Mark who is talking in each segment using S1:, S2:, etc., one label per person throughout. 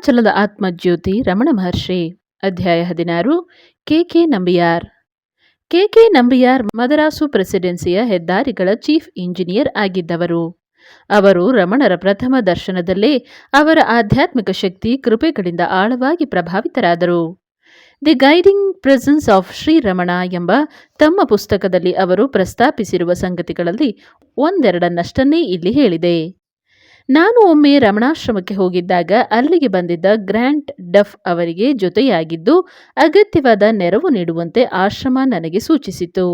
S1: ಅರುಣಾಚಲದ ಆತ್ಮಜ್ಯೋತಿ ರಮಣ ಮಹರ್ಷಿ. ಅಧ್ಯಾಯ ಹದಿನಾರು K K Nambiar. K K Nambiar Madras ಪ್ರೆಸಿಡೆನ್ಸಿಯ ಹೆದ್ದಾರಿಗಳ ಚೀಫ್ ಇಂಜಿನಿಯರ್ ಆಗಿದ್ದವರು. ಅವರು ರಮಣರ ಪ್ರಥಮ ದರ್ಶನದಲ್ಲೇ ಅವರ ಆಧ್ಯಾತ್ಮಿಕ ಶಕ್ತಿ ಕೃಪೆಗಳಿಂದ ಆಳವಾಗಿ ಪ್ರಭಾವಿತರಾದರು. The guiding presence of Sri Ramana ಎಂಬ ತಮ್ಮ ಪುಸ್ತಕದಲ್ಲಿ ಅವರು ಪ್ರಸ್ತಾಪಿಸಿರುವ ಸಂಗತಿಗಳಲ್ಲಿ ಒಂದೆರಡನ್ನಷ್ಟನ್ನೇ ಇಲ್ಲಿ ಹೇಳಿದೆ. ನಾನು ಒಮ್ಮೆ ರಮಣಾಶ್ರಮಕ್ಕೆ ಹೋಗಿದ್ದಾಗ ಅಲ್ಲಿಗೆ ಬಂದಿದ್ದ ಗ್ರ್ಯಾಂಟ್ ಡಫ್ ಅವರಿಗೆ ಜೊತೆಯಾಗಿದ್ದು ಅಗತ್ಯವಾದ ನೆರವು ನೀಡುವಂತೆ ಆಶ್ರಮ ನನಗೆ ಸೂಚಿಸಿತು.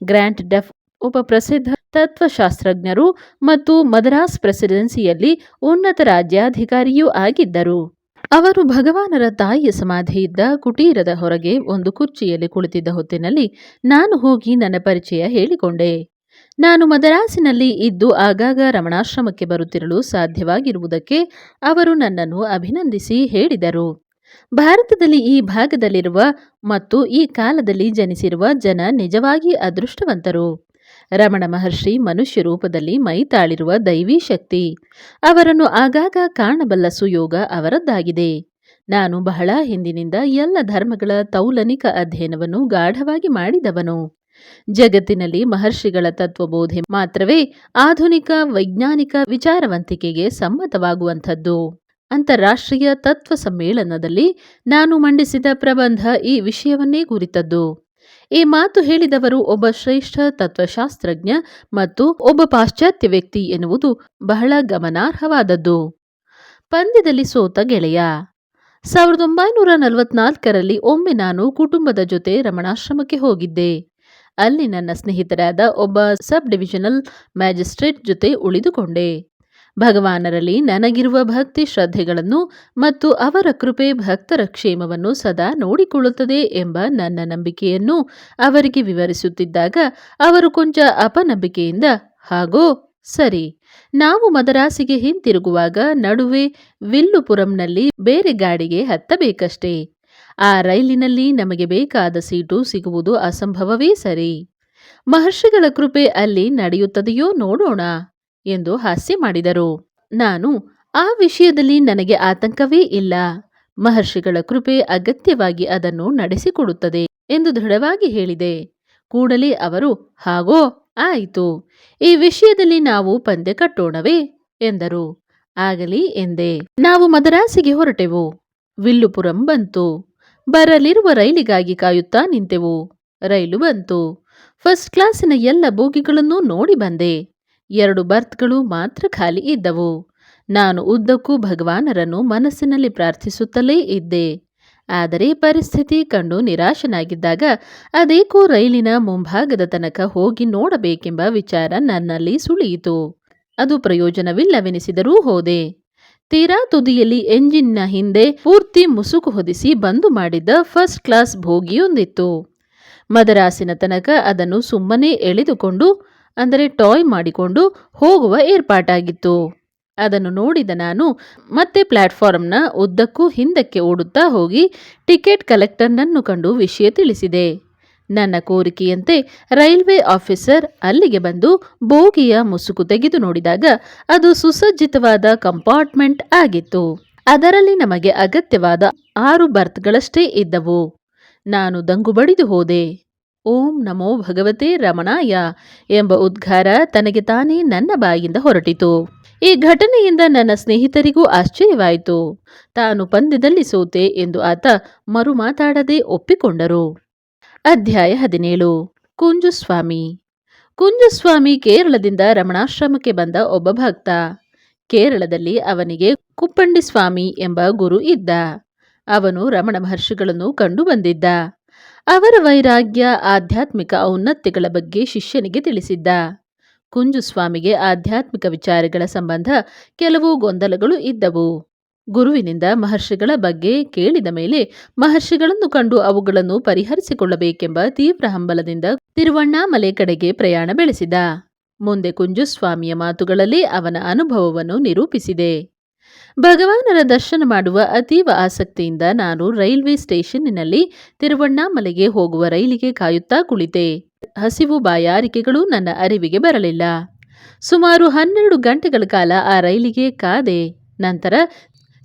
S1: ಗ್ರ್ಯಾಂಟ್ ಡಫ್ ಒಬ್ಬ ಪ್ರಸಿದ್ಧ ತತ್ವಶಾಸ್ತ್ರಜ್ಞರು ಮತ್ತು ಮದ್ರಾಸ್ ಪ್ರೆಸಿಡೆನ್ಸಿಯಲ್ಲಿ ಉನ್ನತ ರಾಜ್ಯಾಧಿಕಾರಿಯೂ ಆಗಿದ್ದರು. ಅವರು ಭಗವಾನರ ತಾಯಿಯ ಸಮಾಧಿಯಿದ್ದ ಕುಟೀರದ ಹೊರಗೆ ಒಂದು ಕುರ್ಚಿಯಲ್ಲಿ ಕುಳಿತಿದ್ದ ಹೊತ್ತಿನಲ್ಲಿ ನಾನು ಹೋಗಿ ನನ್ನ ಪರಿಚಯ ಹೇಳಿಕೊಂಡೆ. ನಾನು ಮದರಾಸಿನಲ್ಲಿ ಇದ್ದು ಆಗಾಗ ರಮಣಾಶ್ರಮಕ್ಕೆ ಬರುತ್ತಿರಲು ಸಾಧ್ಯವಾಗಿರುವುದಕ್ಕೆ ಅವರು ನನ್ನನ್ನು ಅಭಿನಂದಿಸಿ ಹೇಳಿದರು. ಭಾರತದಲ್ಲಿ ಈ ಭಾಗದಲ್ಲಿರುವ ಮತ್ತು ಈ ಕಾಲದಲ್ಲಿ ಜನಿಸಿರುವ ಜನ ನಿಜವಾಗಿ ಅದೃಷ್ಟವಂತರು. ರಮಣ ಮಹರ್ಷಿ ಮನುಷ್ಯ ರೂಪದಲ್ಲಿ ಮೈತಾಳಿರುವ ದೈವಿ ಶಕ್ತಿ. ಅವರನ್ನು ಆಗಾಗ ಕಾಣಬಲ್ಲ ಸುಯೋಗ ಅವರದ್ದಾಗಿದೆ. ನಾನು ಬಹಳ ಹಿಂದಿನಿಂದ ಎಲ್ಲ ಧರ್ಮಗಳ ತೌಲನಿಕ ಅಧ್ಯಯನವನ್ನು ಗಾಢವಾಗಿ ಮಾಡಿದವನು. ಜಗತ್ತಿನಲ್ಲಿ ಮಹರ್ಷಿಗಳ ತತ್ವಬೋಧೆ ಮಾತ್ರವೇ ಆಧುನಿಕ ವೈಜ್ಞಾನಿಕ ವಿಚಾರವಂತಿಕೆಗೆ ಸಮ್ಮತವಾಗುವಂಥದ್ದು. ಅಂತಾರಾಷ್ಟ್ರೀಯ ತತ್ವ ಸಮ್ಮೇಳನದಲ್ಲಿ ನಾನು ಮಂಡಿಸಿದ ಪ್ರಬಂಧ ಈ ವಿಷಯವನ್ನೇ ಕುರಿತದ್ದು ಈ ಮಾತು ಹೇಳಿದವರು ಒಬ್ಬ ಶ್ರೇಷ್ಠ ತತ್ವಶಾಸ್ತ್ರಜ್ಞ ಮತ್ತು ಒಬ್ಬ ಪಾಶ್ಚಾತ್ಯ ವ್ಯಕ್ತಿ ಎನ್ನುವುದು ಬಹಳ ಗಮನಾರ್ಹವಾದದ್ದು. ಪಂದ್ಯದಲ್ಲಿ ಸೋತ ಗೆಳೆಯ. ಸಾವಿರದ ಒಂಬೈನೂರ ನಲವತ್ನಾಲ್ಕರಲ್ಲಿ ಒಮ್ಮೆ ನಾನು ಕುಟುಂಬದ ಜೊತೆ ರಮಣಾಶ್ರಮಕ್ಕೆ ಹೋಗಿದ್ದೆ. ಅಲ್ಲಿ ನನ್ನ ಸ್ನೇಹಿತರಾದ ಒಬ್ಬ ಸಬ್ ಡಿವಿಷನಲ್ ಮ್ಯಾಜಿಸ್ಟ್ರೇಟ್ ಜೊತೆ ಉಳಿದುಕೊಂಡೆ. ಭಗವಾನರಲ್ಲಿ ನನಗಿರುವ ಭಕ್ತಿ ಶ್ರದ್ಧೆಗಳನ್ನು ಮತ್ತು ಅವರ ಕೃಪೆ ಭಕ್ತರ ಕ್ಷೇಮವನ್ನು ಸದಾ ನೋಡಿಕೊಳ್ಳುತ್ತದೆ ಎಂಬ ನನ್ನ ನಂಬಿಕೆಯನ್ನು ಅವರಿಗೆ ವಿವರಿಸುತ್ತಿದ್ದಾಗ ಅವರು ಕೊಂಚ ಅಪನಂಬಿಕೆಯಿಂದ, ಹಾಗೋ, ಸರಿ, ನಾವು ಮದರಾಸಿಗೆ ಹಿಂತಿರುಗುವಾಗ ನಡುವೆ ವಿಲ್ಲುಪುರಂನಲ್ಲಿ ಬೇರೆ ಗಾಡಿಗೆ ಹತ್ತಬೇಕಷ್ಟೇ. ಆ ರೈಲಿನಲ್ಲಿ ನಮಗೆ ಬೇಕಾದ ಸೀಟು ಸಿಗುವುದು ಅಸಂಭವವೇ ಸರಿ. ಮಹರ್ಷಿಗಳ ಕೃಪೆ ಅಲ್ಲಿ ನಡೆಯುತ್ತದೆಯೋ ನೋಡೋಣ, ಎಂದು ಹಾಸ್ಯ ಮಾಡಿದರು. ನಾನು, ಆ ವಿಷಯದಲ್ಲಿ ನನಗೆ ಆತಂಕವೇ ಇಲ್ಲ. ಮಹರ್ಷಿಗಳ ಕೃಪೆ ಅಗತ್ಯವಾಗಿ ಅದನ್ನು ನಡೆಸಿಕೊಡುತ್ತದೆ, ಎಂದು ದೃಢವಾಗಿ ಹೇಳಿದೆ. ಕೂಡಲೇ ಅವರು, ಹಾಗೋ, ಆಯಿತು. ಈ ವಿಷಯದಲ್ಲಿ ನಾವು ಪಂದ್ಯ ಕಟ್ಟೋಣವೇ, ಎಂದರು. ಆಗಲಿ ಎಂದೆ. ನಾವು ಮದರಾಸಿಗೆ ಹೊರಟೆವು. ವಿಲ್ಲುಪುರಂ ಬಂತು. ಬರಲಿರುವ ರೈಲಿಗಾಗಿ ಕಾಯುತ್ತಾ ನಿಂತೆವು. ರೈಲು ಬಂತು. ಫಸ್ಟ್ ಕ್ಲಾಸಿನ ಎಲ್ಲ ಬೋಗಿಗಳನ್ನೂ ನೋಡಿ ಬಂದೆ. ಎರಡು ಬರ್ತ್ಗಳು ಮಾತ್ರ ಖಾಲಿ ಇದ್ದವು. ನಾನು ಉದ್ದಕ್ಕೂ ಭಗವಾನರನ್ನು ಮನಸ್ಸಿನಲ್ಲಿ ಪ್ರಾರ್ಥಿಸುತ್ತಲೇ ಇದ್ದೆ. ಆದರೆ ಪರಿಸ್ಥಿತಿ ಕಂಡು ನಿರಾಶನಾಗಿದ್ದಾಗ ಅದೇಕೋ ರೈಲಿನ ಮುಂಭಾಗದ ತನಕ ಹೋಗಿ ನೋಡಬೇಕೆಂಬ ವಿಚಾರ ನನ್ನಲ್ಲಿ ಸುಳಿಯಿತು. ಅದು ಪ್ರಯೋಜನವಿಲ್ಲವೆನಿಸಿದರೂ ಹೋದೆ. ತೀರಾ ತುದಿಯಲ್ಲಿ ಎಂಜಿನ್ನ ಹಿಂದೆ ಪೂರ್ತಿ ಮುಸುಕು ಹೊದಿಸಿ ಬಂದು ಮಾಡಿದ್ದ ಫಸ್ಟ್ ಕ್ಲಾಸ್ ಭೋಗಿಯೊಂದಿತ್ತು. ಮದರಾಸಿನ ತನಕ ಅದನ್ನು ಸುಮ್ಮನೆ ಎಳೆದುಕೊಂಡು, ಅಂದರೆ ಟಾಯ್ ಮಾಡಿಕೊಂಡು ಹೋಗುವ ಏರ್ಪಾಟಾಗಿತ್ತು. ಅದನ್ನು ನೋಡಿದ ನಾನು, ಮತ್ತೆ ಪ್ಲಾಟ್ಫಾರ್ಮ್ನ ಉದ್ದಕ್ಕೂ ಹಿಂದಕ್ಕೆ ಓಡುತ್ತಾ ಹೋಗಿ ಟಿಕೆಟ್ ಕಲೆಕ್ಟರ್ನನ್ನು ಕಂಡು ವಿಷಯ ತಿಳಿಸಿದೆ. ನನ್ನ ಕೋರಿಕೆಯಂತೆ ರೈಲ್ವೆ ಆಫೀಸರ್ ಅಲ್ಲಿಗೆ ಬಂದು ಬೋಗಿಯ ಮುಸುಕು ತೆಗೆದು ನೋಡಿದಾಗ ಅದು ಸುಸಜ್ಜಿತವಾದ ಕಂಪಾರ್ಟ್ಮೆಂಟ್ ಆಗಿತ್ತು. ಅದರಲ್ಲಿ ನಮಗೆ ಅಗತ್ಯವಾದ ಆರು ಬರ್ತ್ಗಳಷ್ಟೇ ಇದ್ದವು. ನಾನು ದಂಗು ಬಡಿದು ಹೋದೆ. ಓಂ ನಮೋ ಭಗವತೆ ರಮಣಾಯ ಎಂಬ ಉದ್ಘಾರ ತನಗೆ ತಾನೇ ನನ್ನ ಬಾಯಿಂದ ಹೊರಟಿತು. ಈ ಘಟನೆಯಿಂದ ನನ್ನ ಸ್ನೇಹಿತರಿಗೂ ಆಶ್ಚರ್ಯವಾಯಿತು. ತಾನು ಪಂದ್ಯದಲ್ಲಿ ಸೋತೆ ಎಂದು ಆತ ಮರು ಮಾತಾಡದೆ ಒಪ್ಪಿಕೊಂಡರು. ಅಧ್ಯಾಯ ಹದಿನೇಳು. ಕುಂಜುಸ್ವಾಮಿ. ಕುಂಜುಸ್ವಾಮಿ ಕೇರಳದಿಂದ ರಮಣಾಶ್ರಮಕ್ಕೆ ಬಂದ ಒಬ್ಬ ಭಕ್ತ. ಕೇರಳದಲ್ಲಿ ಅವನಿಗೆ ಕುಪ್ಪಂಡಿ ಸ್ವಾಮಿ ಎಂಬ ಗುರು ಇದ್ದ. ಅವನು ರಮಣ ಮಹರ್ಷಿಗಳನ್ನು ಕಂಡು ಬಂದಿದ್ದ. ಅವರ ವೈರಾಗ್ಯ, ಆಧ್ಯಾತ್ಮಿಕ ಔನ್ನತ್ಯಗಳ ಬಗ್ಗೆ ಶಿಷ್ಯನಿಗೆ ತಿಳಿಸಿದ್ದ. ಕುಂಜುಸ್ವಾಮಿಗೆ ಆಧ್ಯಾತ್ಮಿಕ ವಿಚಾರಗಳ ಸಂಬಂಧ ಕೆಲವು ಗೊಂದಲಗಳು ಇದ್ದವು. ಗುರುವಿನಿಂದ ಮಹರ್ಷಿಗಳ ಬಗ್ಗೆ ಕೇಳಿದ ಮೇಲೆ ಮಹರ್ಷಿಗಳನ್ನು ಕಂಡು ಅವುಗಳನ್ನು ಪರಿಹರಿಸಿಕೊಳ್ಳಬೇಕೆಂಬ ತೀವ್ರ ಹಂಬಲದಿಂದ ತಿರುವಣ್ಣಾಮಲೆ ಕಡೆಗೆ ಪ್ರಯಾಣ ಬೆಳೆಸಿದ. ಮುಂದೆ ಕುಂಜುಸ್ವಾಮಿಯ ಮಾತುಗಳಲ್ಲಿ ಅವನ ಅನುಭವವನ್ನು ನಿರೂಪಿಸಿದೆ. ಭಗವಾನರ ದರ್ಶನ ಮಾಡುವ ಅತೀವ ಆಸಕ್ತಿಯಿಂದ ನಾನು ರೈಲ್ವೆ ಸ್ಟೇಷನ್ನಿನಲ್ಲಿ ತಿರುವಣ್ಣಾಮಲೆಗೆ ಹೋಗುವ ರೈಲಿಗೆ ಕಾಯುತ್ತಾ ಕುಳಿತೆ. ಹಸಿವು ಬಾಯಾರಿಕೆಗಳು ನನ್ನ ಅರಿವಿಗೆ ಬರಲಿಲ್ಲ. ಸುಮಾರು ಹನ್ನೆರಡು ಗಂಟೆಗಳ ಕಾಲ ಆ ರೈಲಿಗೆ ಕಾದೆ. ನಂತರ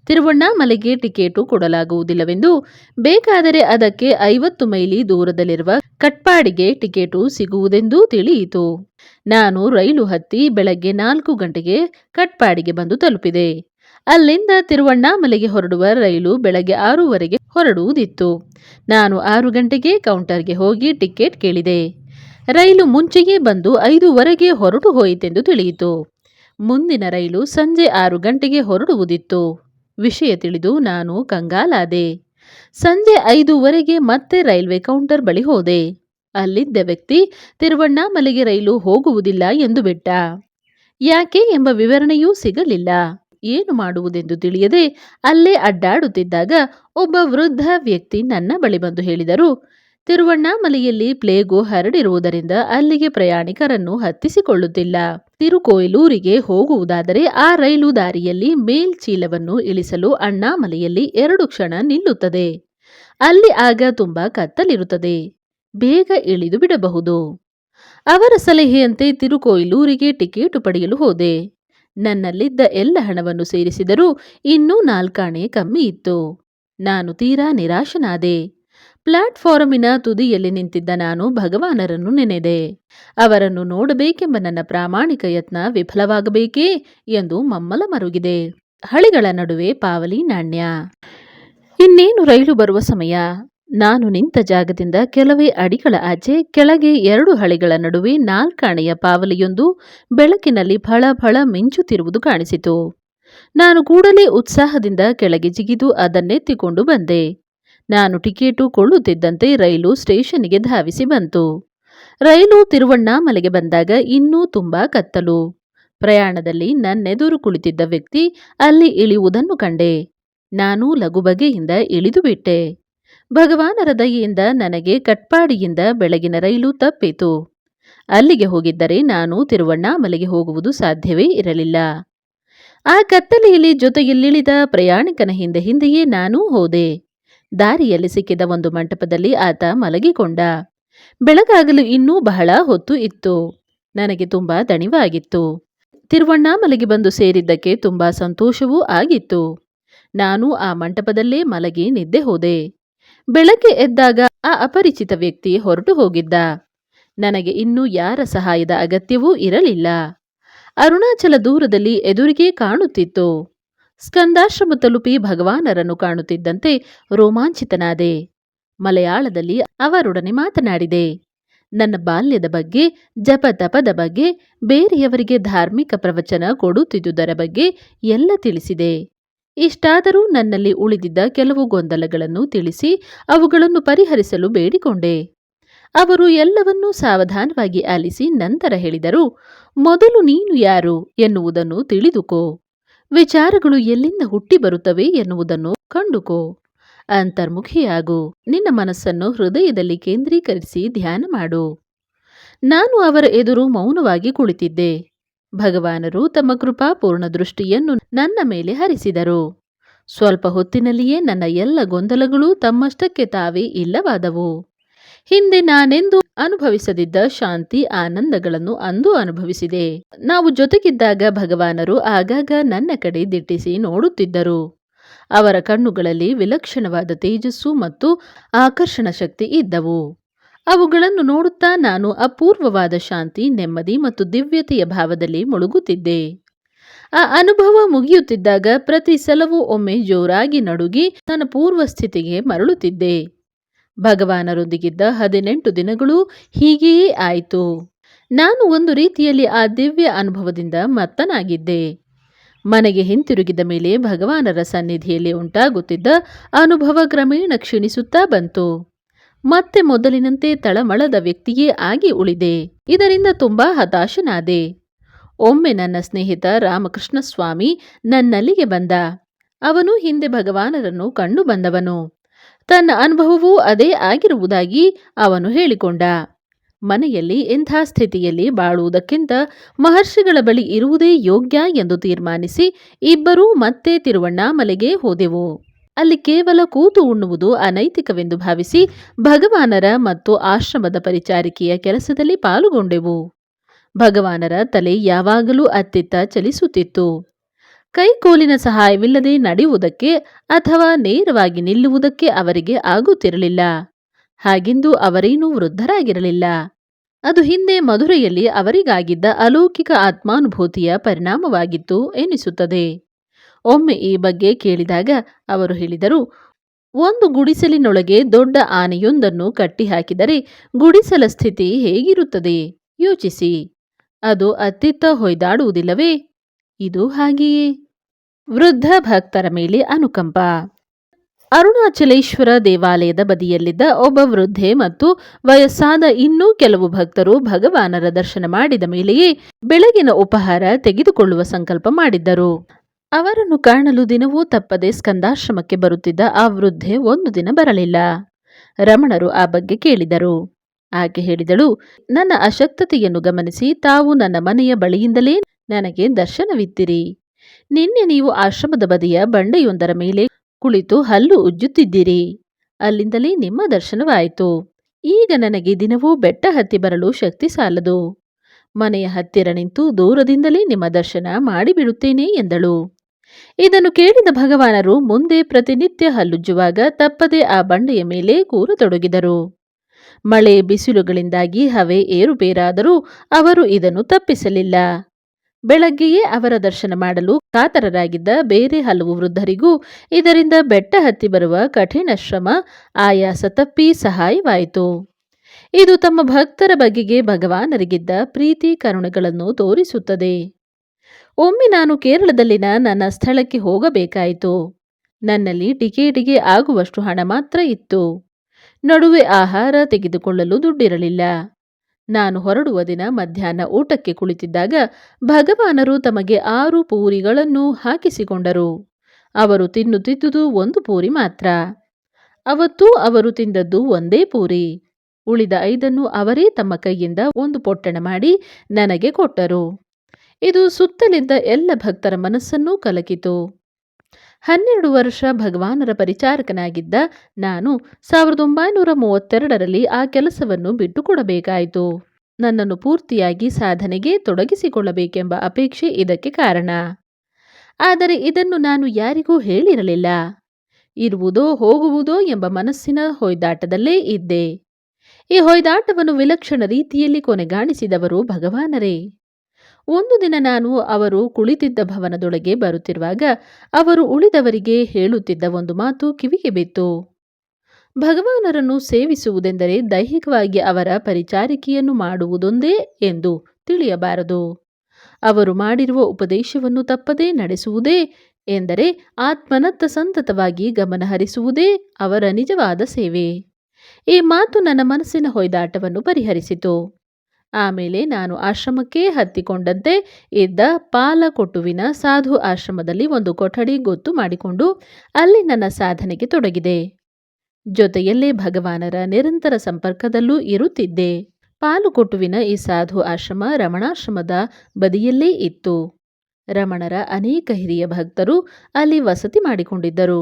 S1: ತಿರುವಣ್ಣಾಮಲೆಗೆ ಟಿಕೆಟು ಕೊಡಲಾಗುವುದಿಲ್ಲವೆಂದು. ಬೇಕಾದರೆ ಅದಕ್ಕೆ ಐವತ್ತು ಮೈಲಿ ದೂರದಲ್ಲಿರುವ ಕಟ್ಪಾಡಿಗೆ ಟಿಕೆಟು ಸಿಗುವುದೆಂದೂ ತಿಳಿಯಿತು. ನಾನು ರೈಲು ಹತ್ತಿ ಬೆಳಗ್ಗೆ ನಾಲ್ಕು ಗಂಟೆಗೆ ಕಟ್ಪಾಡಿಗೆ ಬಂದು ತಲುಪಿದೆ. ಅಲ್ಲಿಂದ ತಿರುವಣ್ಣಾಮಲೆಗೆ ಹೊರಡುವ ರೈಲು ಬೆಳಗ್ಗೆ ಆರೂವರೆಗೆ ಹೊರಡುವುದಿತ್ತು. ನಾನು ಆರು ಗಂಟೆಗೆ ಕೌಂಟರ್ಗೆ ಹೋಗಿ ಟಿಕೆಟ್ ಕೇಳಿದೆ. ರೈಲು ಮುಂಚೆಯೇ ಬಂದು ಐದೂವರೆಗೆ ಹೊರಟು ಹೋಯಿತೆಂದು ತಿಳಿಯಿತು. ಮುಂದಿನ ರೈಲು ಸಂಜೆ ಆರು ಗಂಟೆಗೆ ಹೊರಡುವುದಿತ್ತು. ವಿಷಯ ತಿಳಿದು ನಾನು ಕಂಗಾಲಾದೆ ಸಂಜೆ ಐದೂವರೆಗೆ ಮತ್ತೆ ರೈಲ್ವೆ ಕೌಂಟರ್ ಬಳಿ ಹೋದೆ. ಅಲ್ಲಿದ್ದ ವ್ಯಕ್ತಿ, ತಿರುವಣ್ಣಾಮಲೆಗೆ ರೈಲು ಹೋಗುವುದಿಲ್ಲ ಎಂದು ಬಿಟ್ಟ. ಯಾಕೆ ಎಂಬ ವಿವರಣೆಯೂ ಸಿಗಲಿಲ್ಲ. ಏನು ಮಾಡುವುದೆಂದು ತಿಳಿಯದೆ ಅಲ್ಲೇ ಅಡ್ಡಾಡುತ್ತಿದ್ದಾಗ ಒಬ್ಬ ವೃದ್ಧ ವ್ಯಕ್ತಿ ನನ್ನ ಬಳಿ ಬಂದು ಹೇಳಿದರು ತಿರುವಣ್ಣಾಮಲೆಯಲ್ಲಿ ಪ್ಲೇಗು ಹರಡಿರುವುದರಿಂದ ಅಲ್ಲಿಗೆ ಪ್ರಯಾಣಿಕರನ್ನು ಹತ್ತಿಸಿಕೊಳ್ಳುತ್ತಿಲ್ಲ. ತಿರುಕೋಯಿಲೂರಿಗೆ ಹೋಗುವುದಾದರೆ ಆ ರೈಲು ದಾರಿಯಲ್ಲಿ ಮೇಲ್ಚೀಲವನ್ನು ಇಳಿಸಲು ಅಣ್ಣಾಮಲೆಯಲ್ಲಿ ಎರಡು ಕ್ಷಣ ನಿಲ್ಲುತ್ತದೆ. ಅಲ್ಲಿ ಆಗ ತುಂಬಾ ಕತ್ತಲಿರುತ್ತದೆ. ಬೇಗ ಇಳಿದು ಬಿಡಬಹುದು. ಅವರ ಸಲಹೆಯಂತೆ ತಿರುಕೋಯಿಲೂರಿಗೆ ಟಿಕೆಟು ಪಡೆಯಲು ಹೋದೆ. ನನ್ನಲ್ಲಿದ್ದ ಎಲ್ಲ ಹಣವನ್ನು ಸೇರಿಸಿದರೂ ಇನ್ನೂ ನಾಲ್ಕಾಣೆ ಕಮ್ಮಿ ಇತ್ತು. ನಾನು ತೀರಾ ನಿರಾಶನಾದೆ. ಪ್ಲಾಟ್ಫಾರಮಿನ ತುದಿಯಲ್ಲಿ ನಿಂತಿದ್ದ ನಾನು ಭಗವಾನರನ್ನು ನೆನೆದೆ. ಅವರನ್ನು ನೋಡಬೇಕೆಂಬ ನನ್ನ ಪ್ರಾಮಾಣಿಕ ಯತ್ನ ವಿಫಲವಾಗಬೇಕೇ ಎಂದು ಮಮ್ಮಲ ಮರುಗಿದೆ. ಹಳಿಗಳ ನಡುವೆ ಪಾವಲಿ ನಾಣ್ಯ. ಇನ್ನೇನು ರೈಲು ಬರುವ ಸಮಯ? ನಾನು ನಿಂತ ಜಾಗದಿಂದ ಕೆಲವೇ ಅಡಿಗಳ ಆಚೆ, ಕೆಳಗೆ ಎರಡು ಹಳಿಗಳ ನಡುವೆ ನಾಲ್ಕಾಣೆಯ ಪಾವಲಿಯೊಂದು ಬೆಳಕಿನಲ್ಲಿ ಫಳ ಫಳ ಮಿಂಚುತ್ತಿರುವುದು ಕಾಣಿಸಿತು. ನಾನು ಕೂಡಲೇ ಉತ್ಸಾಹದಿಂದ ಕೆಳಗೆ ಜಿಗಿದು ಅದನ್ನೆತ್ತಿಕೊಂಡು ಬಂದೆ. ನಾನು ಟಿಕೆಟು ಕೊಳ್ಳುತ್ತಿದ್ದಂತೆ ರೈಲು ಸ್ಟೇಷನ್ಗೆ ಧಾವಿಸಿ ಬಂತು. ರೈಲು ತಿರುವಣ್ಣಾಮಲೆಗೆ ಬಂದಾಗ ಇನ್ನೂ ತುಂಬಾ ಕತ್ತಲು. ಪ್ರಯಾಣದಲ್ಲಿ ನನ್ನೆದುರು ಕುಳಿತಿದ್ದ ವ್ಯಕ್ತಿ ಅಲ್ಲಿ ಇಳಿಯುವುದನ್ನು ಕಂಡೆ. ನಾನು ಲಗುಬಗೆಯಿಂದ ಇಳಿದು ಬಿಟ್ಟೆ. ಭಗವಾನರ ದಯೆಯಿಂದ ನನಗೆ ಕಟ್ಪಾಡಿಯಿಂದ ಬೆಳಗಿನ ರೈಲು ತಪ್ಪಿತು. ಅಲ್ಲಿಗೆ ಹೋಗಿದ್ದರೆ ನಾನು ತಿರುವಣ್ಣಾಮಲೆಗೆ ಹೋಗುವುದು ಸಾಧ್ಯವೇ ಇರಲಿಲ್ಲ. ಆ ಕತ್ತಲೆಯಲ್ಲಿ ಜೊತೆಯಲ್ಲಿಳಿದ ಪ್ರಯಾಣಿಕನ ಹಿಂದೆ ಹಿಂದೆಯೇ ನಾನೂ ಹೋದೆ. ದಾರಿಯಲ್ಲಿ ಸಿಕ್ಕಿದ ಒಂದು ಮಂಟಪದಲ್ಲಿ ಆತ ಮಲಗಿಕೊಂಡ. ಬೆಳಗಾಗಲು ಇನ್ನೂ ಬಹಳ ಹೊತ್ತು ಇತ್ತು. ನನಗೆ ತುಂಬಾ ದಣಿವಾಗಿತ್ತು. ತಿರುವಣ್ಣಾಮಲೆಗೆ ಬಂದು ಸೇರಿದ್ದಕ್ಕೆ ತುಂಬಾ ಸಂತೋಷವೂ ಆಗಿತ್ತು. ನಾನು ಆ ಮಂಟಪದಲ್ಲೇ ಮಲಗಿ ನಿದ್ದೆ ಹೋದೆ. ಬೆಳಗ್ಗೆ ಎದ್ದಾಗ ಆ ಅಪರಿಚಿತ ವ್ಯಕ್ತಿ ಹೊರಟು ಹೋಗಿದ್ದ. ನನಗೆ ಇನ್ನೂ ಯಾರ ಸಹಾಯದ ಅಗತ್ಯವೂ ಇರಲಿಲ್ಲ. ಅರುಣಾಚಲ ದೂರದಲ್ಲಿ ಎದುರಿಗೆ ಕಾಣುತ್ತಿತ್ತು. ಸ್ಕಂದಾಶ್ರಮ ತಲುಪಿ ಭಗವಾನರನ್ನು ಕಾಣುತ್ತಿದ್ದಂತೆ ರೋಮಾಂಚಿತನಾದೆ. ಮಲಯಾಳದಲ್ಲಿ ಅವರೊಡನೆ ಮಾತನಾಡಿದೆ. ನನ್ನ ಬಾಲ್ಯದ ಬಗ್ಗೆ, ಜಪತಪದ ಬಗ್ಗೆ, ಬೇರೆಯವರಿಗೆ ಧಾರ್ಮಿಕ ಪ್ರವಚನ ಕೊಡುತ್ತಿದ್ದುದರ ಬಗ್ಗೆ ಎಲ್ಲ ತಿಳಿಸಿದೆ. ಇಷ್ಟಾದರೂ ನನ್ನಲ್ಲಿ ಉಳಿದಿದ್ದ ಕೆಲವು ಗೊಂದಲಗಳನ್ನು ತಿಳಿಸಿ ಅವುಗಳನ್ನು ಪರಿಹರಿಸಲು ಬೇಡಿಕೊಂಡೆ. ಅವರು ಎಲ್ಲವನ್ನೂ ಸಾವಧಾನವಾಗಿ ಆಲಿಸಿ ನಂತರ ಹೇಳಿದರು, ಮೊದಲು ನೀನು ಯಾರು? ಎನ್ನುವುದನ್ನು ತಿಳಿದುಕೋ. ವಿಚಾರಗಳು ಎಲ್ಲಿಂದ ಹುಟ್ಟಿ ಬರುತ್ತವೆ ಎನ್ನುವುದನ್ನು ಕಂಡುಕೋ. ಅಂತರ್ಮುಖಿಯಾಗು. ನಿನ್ನ ಮನಸ್ಸನ್ನು ಹೃದಯದಲ್ಲಿ ಕೇಂದ್ರೀಕರಿಸಿ ಧ್ಯಾನ ಮಾಡು. ನಾನು ಅವರ ಎದುರು ಮೌನವಾಗಿ ಕುಳಿತಿದ್ದೆ. ಭಗವಾನರು ತಮ್ಮ ಕೃಪಾಪೂರ್ಣ ದೃಷ್ಟಿಯನ್ನು ನನ್ನ ಮೇಲೆ ಹರಿಸಿದರು. ಸ್ವಲ್ಪ ಹೊತ್ತಿನಲ್ಲಿಯೇ ನನ್ನ ಎಲ್ಲ ಗೊಂದಲಗಳೂ ತಮ್ಮಷ್ಟಕ್ಕೆ ತಾವೇ ಇಲ್ಲವಾದವು. ಹಿಂದೆ ನಾನೆಂದು ಅನುಭವಿಸದಿದ್ದ ಶಾಂತಿ ಆನಂದಗಳನ್ನು ಅಂದು ಅನುಭವಿಸಿದೆ. ನಾವು ಜೊತೆಗಿದ್ದಾಗ ಭಗವಾನರು ಆಗಾಗ ನನ್ನ ಕಡೆ ದಿಟ್ಟಿಸಿ ನೋಡುತ್ತಿದ್ದರು. ಅವರ ಕಣ್ಣುಗಳಲ್ಲಿ ವಿಲಕ್ಷಣವಾದ ತೇಜಸ್ಸು ಮತ್ತು ಆಕರ್ಷಣ ಶಕ್ತಿ ಇದ್ದವು. ಅವುಗಳನ್ನು ನೋಡುತ್ತಾ ನಾನು ಅಪೂರ್ವವಾದ ಶಾಂತಿ, ನೆಮ್ಮದಿ ಮತ್ತು ದಿವ್ಯತೆಯ ಭಾವದಲ್ಲಿ ಮುಳುಗುತ್ತಿದ್ದೆ. ಆ ಅನುಭವ ಮುಗಿಯುತ್ತಿದ್ದಾಗ ಪ್ರತಿ ಸಲವೂ ಒಮ್ಮೆ ಜೋರಾಗಿ ನಡುಗಿ ನನ್ನ ಪೂರ್ವ ಸ್ಥಿತಿಗೆ ಮರಳುತ್ತಿದ್ದೆ. ಭಗವಾನರೊಂದಿಗಿದ್ದ ಹದಿನೆಂಟು ದಿನಗಳು ಹೀಗೆಯೇ ಆಯಿತು. ನಾನು ಒಂದು ರೀತಿಯಲ್ಲಿ ಆ ದಿವ್ಯ ಅನುಭವದಿಂದ ಮತ್ತನಾಗಿದ್ದೆ. ಮನೆಗೆ ಹಿಂತಿರುಗಿದ ಮೇಲೆ ಭಗವಾನರ ಸನ್ನಿಧಿಯಲ್ಲಿ ಉಂಟಾಗುತ್ತಿದ್ದ ಅನುಭವ ಕ್ರಮೇಣ ಕ್ಷೀಣಿಸುತ್ತಾ ಬಂತು. ಮತ್ತೆ ಮೊದಲಿನಂತೆ ತಳಮಳದ ವ್ಯಕ್ತಿಯೇ ಆಗಿ ಉಳಿದೆ. ಇದರಿಂದ ತುಂಬಾ ಹತಾಶನಾದೆ. ಒಮ್ಮೆ ನನ್ನ ಸ್ನೇಹಿತ ರಾಮಕೃಷ್ಣ ಸ್ವಾಮಿ ನನ್ನಲ್ಲಿಗೆ ಬಂದ. ಅವನು ಹಿಂದೆ ಭಗವಾನರನ್ನು ಕಂಡು ಬಂದವನು. ತನ್ನ ಅನುಭವವೂ ಅದೇ ಆಗಿರುವುದಾಗಿ ಅವನು ಹೇಳಿಕೊಂಡ. ಮನೆಯಲ್ಲಿ ಇಂಥ ಸ್ಥಿತಿಯಲ್ಲಿ ಬಾಳುವುದಕ್ಕಿಂತ ಮಹರ್ಷಿಗಳ ಬಳಿ ಇರುವುದೇ ಯೋಗ್ಯ ಎಂದು ತೀರ್ಮಾನಿಸಿ ಇಬ್ಬರೂ ಮತ್ತೆ ತಿರುವಣ್ಣಾಮಲೆಗೆ ಹೋದೆವು. ಅಲ್ಲಿ ಕೇವಲ ಕೂತು ಉಣ್ಣುವುದು ಅನೈತಿಕವೆಂದು ಭಾವಿಸಿ ಭಗವಾನರ ಮತ್ತು ಆಶ್ರಮದ ಪರಿಚಾರಿಕೆಯ ಕೆಲಸದಲ್ಲಿ ಪಾಲುಗೊಂಡೆವು. ಭಗವಾನರ ತಲೆ ಯಾವಾಗಲೂ ಅತ್ತಿತ್ತ ಚಲಿಸುತ್ತಿತ್ತು. ಕೈಕೋಲಿನ ಸಹಾಯವಿಲ್ಲದೆ ನಡೆಯುವುದಕ್ಕೆ ಅಥವಾ ನೇರವಾಗಿ ನಿಲ್ಲುವುದಕ್ಕೆ ಅವರಿಗೆ ಆಗುತ್ತಿರಲಿಲ್ಲ. ಹಾಗೆಂದು ಅವರೇನೂ ವೃದ್ಧರಾಗಿರಲಿಲ್ಲ. ಅದು ಹಿಂದೆ ಮಧುರೆಯಲ್ಲಿ ಅವರಿಗಾಗಿದ್ದ ಅಲೌಕಿಕ ಆತ್ಮಾನುಭೂತಿಯ ಪರಿಣಾಮವಾಗಿತ್ತು ಎನಿಸುತ್ತದೆ. ಒಮ್ಮೆ ಈ ಬಗ್ಗೆ ಕೇಳಿದಾಗ ಅವರು ಹೇಳಿದರು, ಒಂದು ಗುಡಿಸಲಿನೊಳಗೆ ದೊಡ್ಡ ಆನೆಯೊಂದನ್ನು ಕಟ್ಟಿಹಾಕಿದರೆ ಗುಡಿಸಲ ಸ್ಥಿತಿ ಹೇಗಿರುತ್ತದೆ? ಯೋಚಿಸಿ. ಅದು ಅತ್ತಿತ್ತ ಹೊಯ್ದಾಡುವುದಿಲ್ಲವೇ? ಇದು ಹಾಗೆಯೇ? ವೃದ್ಧ ಭಕ್ತರ ಮೇಲೆ ಅನುಕಂಪ. ಅರುಣಾಚಲೇಶ್ವರ ದೇವಾಲಯದ ಬದಿಯಲ್ಲಿದ್ದ ಒಬ್ಬ ವೃದ್ಧೆ ಮತ್ತು ವಯಸ್ಸಾದ ಇನ್ನೂ ಕೆಲವು ಭಕ್ತರು ಭಗವಾನರ ದರ್ಶನ ಮಾಡಿದ ಮೇಲೆಯೇ ಬೆಳಗಿನ ಉಪಹಾರ ತೆಗೆದುಕೊಳ್ಳುವ ಸಂಕಲ್ಪ ಮಾಡಿದ್ದರು. ಅವರನ್ನು ಕಾಣಲು ದಿನವೂ ತಪ್ಪದೆ ಸ್ಕಂದಾಶ್ರಮಕ್ಕೆ ಬರುತ್ತಿದ್ದ ಆ ವೃದ್ಧೆ ಒಂದು ದಿನ ಬರಲಿಲ್ಲ. ರಮಣರು ಆ ಬಗ್ಗೆ ಕೇಳಿದರು. ಆಕೆ ಹೇಳಿದಳು, ನನ್ನ ಅಶಕ್ತತೆಯನ್ನು ಗಮನಿಸಿ ತಾವು ನನ್ನ ಮನೆಯ ಬಳಿಯಿಂದಲೇ ನನಗೆ ದರ್ಶನವಿತ್ತಿರಿ ನಿನ್ನೆ ನೀವು ಆಶ್ರಮದ ಬದಿಯ ಬಂಡೆಯೊಂದರ ಮೇಲೆ ಕುಳಿತು ಹಲ್ಲು ಉಜ್ಜುತ್ತಿದ್ದೀರಿ. ಅಲ್ಲಿಂದಲೇ ನಿಮ್ಮ ದರ್ಶನವಾಯಿತು. ಈಗ ನನಗೆ ದಿನವೂ ಬೆಟ್ಟ ಹತ್ತಿ ಬರಲು ಶಕ್ತಿ ಸಾಲದು. ಮನೆಯ ಹತ್ತಿರ ನಿಂತು ದೂರದಿಂದಲೇ ನಿಮ್ಮ ದರ್ಶನ ಮಾಡಿಬಿಡುತ್ತೇನೆ ಎಂದಳು. ಇದನ್ನು ಕೇಳಿದ ಭಗವಾನರು ಮುಂದೆ ಪ್ರತಿನಿತ್ಯ ಹಲ್ಲುಜ್ಜುವಾಗ ತಪ್ಪದೆ ಆ ಬಂಡೆಯ ಮೇಲೆ ಕೂರತೊಡಗಿದರು. ಮಳೆ ಬಿಸಿಲುಗಳಿಂದಾಗಿ ಹವೆ ಏರುಪೇರಾದರೂ ಅವರು ಇದನ್ನು ತಪ್ಪಿಸಲಿಲ್ಲ. ಬೆಳಗ್ಗೆಯೇ ಅವರ ದರ್ಶನ ಮಾಡಲು ಕಾತರರಾಗಿದ್ದ ಬೇರೆ ಹಲವು ವೃದ್ಧರಿಗೂ ಇದರಿಂದ ಬೆಟ್ಟ ಹತ್ತಿ ಬರುವ ಕಠಿಣ ಶ್ರಮ, ಆಯಾಸ ತಪ್ಪಿ ಸಹಾಯವಾಯಿತು. ಇದು ತಮ್ಮ ಭಕ್ತರ ಬಗೆಗೆ ಭಗವಾನರಿಗಿದ್ದ ಪ್ರೀತಿ ಕರುಣೆಗಳನ್ನು ತೋರಿಸುತ್ತದೆ. ಒಮ್ಮೆ ನಾನು ಕೇರಳದಲ್ಲಿನ ನನ್ನ ಸ್ಥಳಕ್ಕೆ ಹೋಗಬೇಕಾಯಿತು. ನನ್ನಲ್ಲಿ ಟಿಕೆಟಿಗೆ ಆಗುವಷ್ಟು ಹಣ ಮಾತ್ರ ಇತ್ತು. ನಡುವೆ ಆಹಾರ ತೆಗೆದುಕೊಳ್ಳಲು ದುಡ್ಡಿರಲಿಲ್ಲ. ನಾನು ಹೊರಡುವ ದಿನ ಮಧ್ಯಾಹ್ನ ಊಟಕ್ಕೆ ಕುಳಿತಿದ್ದಾಗ ಭಗವಾನರು ತಮಗೆ ಆರು ಪೂರಿಗಳನ್ನು ಹಾಕಿಸಿಕೊಂಡರು. ಅವರು ತಿನ್ನುತ್ತಿದ್ದುದು ಒಂದು ಪೂರಿ ಮಾತ್ರ. ಅವತ್ತೂ ಅವರು ತಿಂದದ್ದು ಒಂದೇ ಪೂರಿ. ಉಳಿದ ಐದನ್ನು ಅವರೇ ತಮ್ಮ ಕೈಯಿಂದ ಒಂದು ಪೊಟ್ಟಣ ಮಾಡಿ ನನಗೆ ಕೊಟ್ಟರು. ಇದು ಸುತ್ತಲಿದ್ದ ಎಲ್ಲ ಭಕ್ತರ ಮನಸ್ಸನ್ನೂ ಕಲಕಿತು. ಹನ್ನೆರಡು ವರ್ಷ ಭಗವಾನರ ಪರಿಚಾರಕನಾಗಿದ್ದ ನಾನು ಸಾವಿರದ ಒಂಬೈನೂರ ಮೂವತ್ತೆರಡರಲ್ಲಿ ಆ ಕೆಲಸವನ್ನು ಬಿಟ್ಟುಕೊಡಬೇಕಾಯಿತು. ನನ್ನನ್ನು ಪೂರ್ತಿಯಾಗಿ ಸಾಧನೆಗೆ ತೊಡಗಿಸಿಕೊಳ್ಳಬೇಕೆಂಬ ಅಪೇಕ್ಷೆ ಇದಕ್ಕೆ ಕಾರಣ. ಆದರೆ ಇದನ್ನು ನಾನು ಯಾರಿಗೂ ಹೇಳಿರಲಿಲ್ಲ. ಇರುವುದೋ ಹೋಗುವುದೋ ಎಂಬ ಮನಸ್ಸಿನ ಹೊಯ್ದಾಟದಲ್ಲೇ ಇದ್ದೆ. ಈ ಹೊಯ್ದಾಟವನ್ನು ವಿಲಕ್ಷಣ ರೀತಿಯಲ್ಲಿ ಕೊನೆಗಾಣಿಸಿದವರು ಭಗವಾನರೇ. ಒಂದು ದಿನ ನಾನು ಅವರು ಕುಳಿತಿದ್ದ ಭವನದೊಳಗೆ ಬರುತ್ತಿರುವಾಗ ಅವರು ಉಳಿದವರಿಗೆ ಹೇಳುತ್ತಿದ್ದ ಒಂದು ಮಾತು ಕಿವಿಗೆ ಬಿತ್ತು. ಭಗವಾನರನ್ನು ಸೇವಿಸುವುದೆಂದರೆ ದೈಹಿಕವಾಗಿ ಅವರ ಪರಿಚಾರಿಕೆಯನ್ನು ಮಾಡುವುದೊಂದೇ ಎಂದು ತಿಳಿಯಬಾರದು. ಅವರು ಮಾಡಿರುವ ಉಪದೇಶವನ್ನು ತಪ್ಪದೇ ನಡೆಸುವುದೇ ಎಂದರೆ ಆತ್ಮನತ್ತ ಸಂತತವಾಗಿ ಗಮನಹರಿಸುವುದೇ ಅವರ ನಿಜವಾದ ಸೇವೆ. ಈ ಮಾತು ನನ್ನ ಮನಸ್ಸಿನ ಹೊಯ್ದಾಟವನ್ನು ಪರಿಹರಿಸಿತು. ಆಮೇಲೆ ನಾನು ಆಶ್ರಮಕ್ಕೆ ಹತ್ತಿಕೊಂಡಂತೆ ಇದ್ದ ಪಾಲಕೊಟುವಿನ ಸಾಧು ಆಶ್ರಮದಲ್ಲಿ ಒಂದು ಕೊಠಡಿ ಗೊತ್ತು ಮಾಡಿಕೊಂಡು ಅಲ್ಲಿ ನನ್ನ ಸಾಧನೆಗೆ ತೊಡಗಿದೆ. ಜೊತೆಯಲ್ಲೇ ಭಗವಾನರ ನಿರಂತರ ಸಂಪರ್ಕದಲ್ಲೂ ಇರುತ್ತಿದ್ದೆ. ಪಾಲುಕೊಟುವಿನ ಈ ಸಾಧು ಆಶ್ರಮ ರಮಣಾಶ್ರಮದ ಬದಿಯಲ್ಲೇ ಇತ್ತು. ರಮಣರ ಅನೇಕ ಹಿರಿಯ ಭಕ್ತರು ಅಲ್ಲಿ ವಸತಿ ಮಾಡಿಕೊಂಡಿದ್ದರು.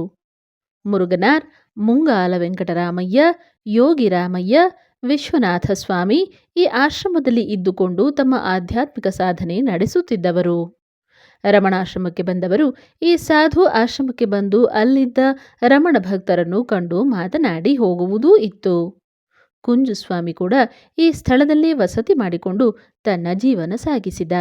S1: ಮುರುಗನಾರ್, ಮುಂಗಾಲ ವೆಂಕಟರಾಮಯ್ಯ ಯೋಗಿರಾಮಯ್ಯ ವಿಶ್ವನಾಥ ಸ್ವಾಮಿ ಈ ಆಶ್ರಮದಲ್ಲಿ ಇದ್ದುಕೊಂಡು ತಮ್ಮ ಆಧ್ಯಾತ್ಮಿಕ ಸಾಧನೆ ನಡೆಸುತ್ತಿದ್ದವರು. ರಮಣಾಶ್ರಮಕ್ಕೆ ಬಂದವರು ಈ ಸಾಧು ಆಶ್ರಮಕ್ಕೆ ಬಂದು ಅಲ್ಲಿದ್ದ ರಮಣ ಭಕ್ತರನ್ನು ಕಂಡು ಮಾತನಾಡಿ ಹೋಗುವುದೂ ಇತ್ತು. ಕುಂಜುಸ್ವಾಮಿ ಕೂಡ ಈ ಸ್ಥಳದಲ್ಲೇ ವಸತಿ ಮಾಡಿಕೊಂಡು ತನ್ನ ಜೀವನ ಸಾಗಿಸಿದ.